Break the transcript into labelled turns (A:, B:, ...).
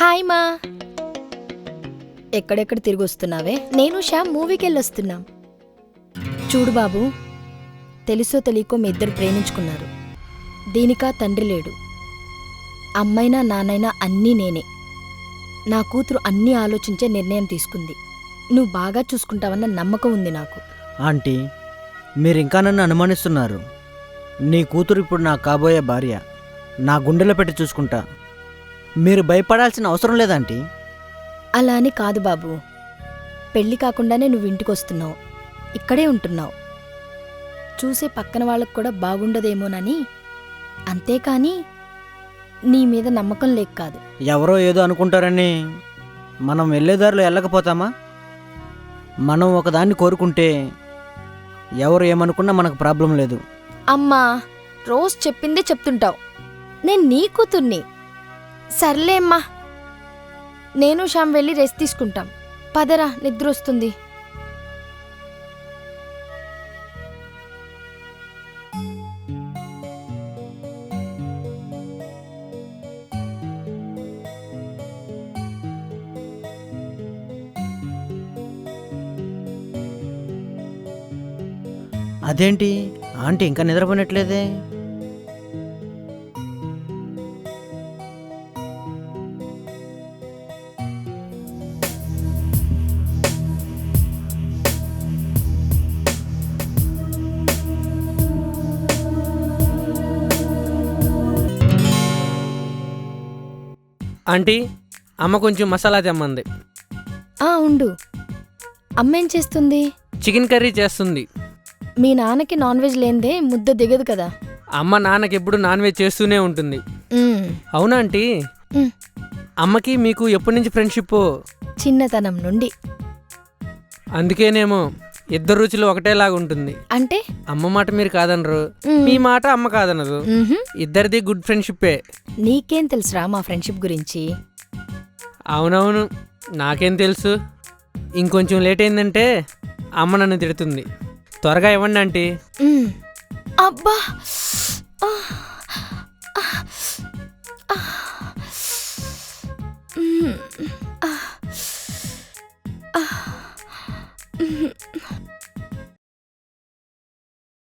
A: Hi మా. ఎక్కడెక్కడ తిరిగి వస్తున్నావే నేను శ్యామ్ మూవీకి వెళ్ళొస్తున్నాం చూడు బాబు తెలుసో తెలియకో మీ ఇద్దరు ప్రేమించుకున్నారు. దీనికా తండ్రి లేడు. అమ్మైనా నాన్నైనా అన్నీ నేనే. నా కూతురు అన్నీ ఆలోచించే నిర్ణయం తీసుకుంది. నువ్వు బాగా చూసుకుంటావన్న నమ్మకం ఉంది నాకు.
B: ఆంటీ మీరు ఇంకా నన్ను అనుమానిస్తున్నారు. నీ కూతురు ఇప్పుడు నా కాబోయే భార్య. నా గుండెలో పెట్టి చూసుకుంటా. మీరు భయపడాల్సిన అవసరం లేదాంటీ
A: అలా అని కాదు బాబు. పెళ్ళి కాకుండానే నువ్వు ఇంటికి వస్తున్నావు ఇక్కడే ఉంటున్నావు. చూసే పక్కన వాళ్ళకు కూడా బాగుండదేమోనని. అంతేకాని నీ మీద నమ్మకం లేక కాదు.
B: ఎవరో ఏదో అనుకుంటారని మనం వెళ్ళేదారిలో వెళ్ళకపోతామా? మనం ఒకదాన్ని కోరుకుంటే ఎవరు ఏమనుకున్నా మనకు ప్రాబ్లం లేదు.
A: అమ్మా రోజు చెప్పిందే చెప్తుంటావు. నేను నీ కూతుర్ని. సర్లే అమ్మా నేను శ్యామ్ వెళ్ళి రెస్ట్ తీసుకుంటాం. పదరా నిద్ర వస్తుంది
B: అదేంటి? ఆంటీ ఇంకా నిద్రపోయినట్లేదే
C: ఆంటీ అమ్మ కొంచెం మసాలా తెమ్మంది.
A: ఆ ఉండు. అమ్మేం చేస్తుంది?
C: చికెన్ కర్రీ చేస్తుంది.
A: మీ నాన్నకి నాన్ వెజ్ లేనిదే ముద్ద దిగదు కదా.
C: అమ్మ నాన్నకి ఎప్పుడు నాన్ వెజ్ చేస్తూనే ఉంటుంది. అవునా ఆంటీ. అమ్మకి మీకు ఎప్పటి నుంచి ఫ్రెండ్షిప్?
A: చిన్నతనం నుండి.
C: అందుకేనేమో. ఇద్దరు రుచులు ఒకటేలాగా ఉంటుంది.
A: అంటే?
C: అమ్మ మాట మీరు కాదనరు. మీ మాట అమ్మ కాదనరు ఇద్దరిది గుడ్ ఫ్రెండ్షిప్పే.
A: నీకేం తెలుసురా మా ఫ్రెండ్షిప్ గురించి?
C: అవునవును. నాకేం తెలుసు? ఇంకొంచెం లేట్ అయిందంటే అమ్మ నన్ను తిడుతుంది. త్వరగా ఇవ్వండి
A: అంటే అబ్బా!